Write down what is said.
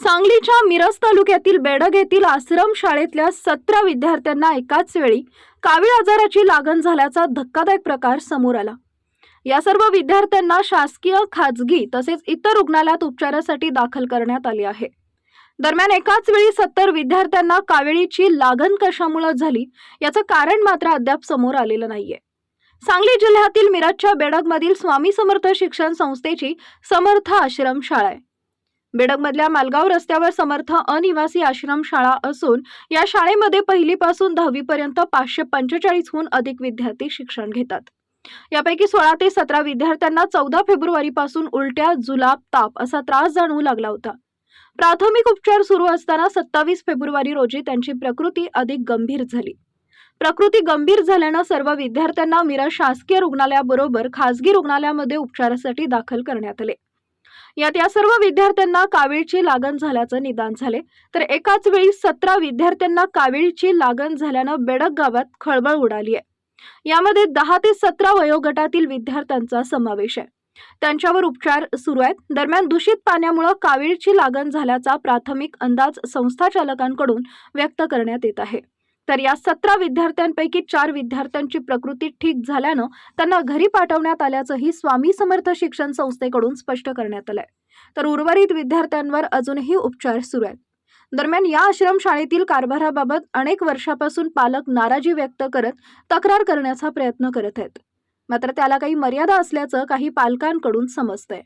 सांगलीच्या मिरज तालुक्यातील बेडग येथील आश्रम शाळेतल्या सतरा विद्यार्थ्यांना एकाच वेळी कावीळ आजाराची लागण झाल्याचा धक्कादायक प्रकार समोर आला. या सर्व विद्यार्थ्यांना शासकीय खाजगी तसेच इतर रुग्णालयात उपचारासाठी दाखल करण्यात आले आहे. दरम्यान एकाच वेळी सत्तर विद्यार्थ्यांना कावेळीची लागण कशामुळे झाली याचं कारण मात्र अद्याप समोर आलेलं नाहीये. सांगली जिल्ह्यातील मिरजच्या बेडगमधील स्वामी समर्थ शिक्षण संस्थेची समर्थ आश्रम शाळा आहे. बेडकमधल्या मालगाव रस्त्यावर समर्थ अनिवासी आश्रम शाळा असून या शाळेमध्ये पहिलीपासून दहावीपर्यंत पाचशे पंचेचाळीसहून अधिक विद्यार्थी शिक्षण घेतात. यापैकी सोळा ते सतरा विद्यार्थ्यांना चौदा फेब्रुवारीपासून उलट्या जुलाब ताप असा त्रास जाणवू लागला होता. प्राथमिक उपचार सुरू असताना सत्तावीस फेब्रुवारी रोजी त्यांची प्रकृती अधिक गंभीर झाली. प्रकृती गंभीर झाल्यानं सर्व विद्यार्थ्यांना मिरज शासकीय रुग्णालयाबरोबर खासगी रुग्णालयामध्ये उपचारासाठी दाखल करण्यात आले. यात या सर्व विद्यार्थ्यांना कावीळची लागण झाल्याचं निदान झाले. तर एकाच वेळी सतरा विद्यार्थ्यांना कावीळची लागण झाल्यानं बेडक गावात खळबळ उडाली आहे. यामध्ये दहा ते सतरा वयोगटातील विद्यार्थ्यांचा समावेश आहे. त्यांच्यावर उपचार सुरू आहेत. दरम्यान दूषित पाण्यामुळे कावीळची लागण झाल्याचा प्राथमिक अंदाज संस्थाचालकांकडून व्यक्त करण्यात येत आहे. तर या सतरा विद्यार्थ्यांपैकी चार विद्यार्थ्यांची प्रकृती ठीक झाल्यानं त्यांना घरी पाठवण्यात आल्याचंही स्वामी समर्थ शिक्षण संस्थेकडून स्पष्ट करण्यात आलंय. तर उर्वरित विद्यार्थ्यांवर अजूनही उपचार सुरू आहेत. दरम्यान या आश्रमशाळेतील कारभाराबाबत अनेक वर्षापासून पालक नाराजी व्यक्त करत तक्रार करण्याचा प्रयत्न करत आहेत. मात्र त्याला काही मर्यादा असल्याचं काही पालकांकडून समजतंय.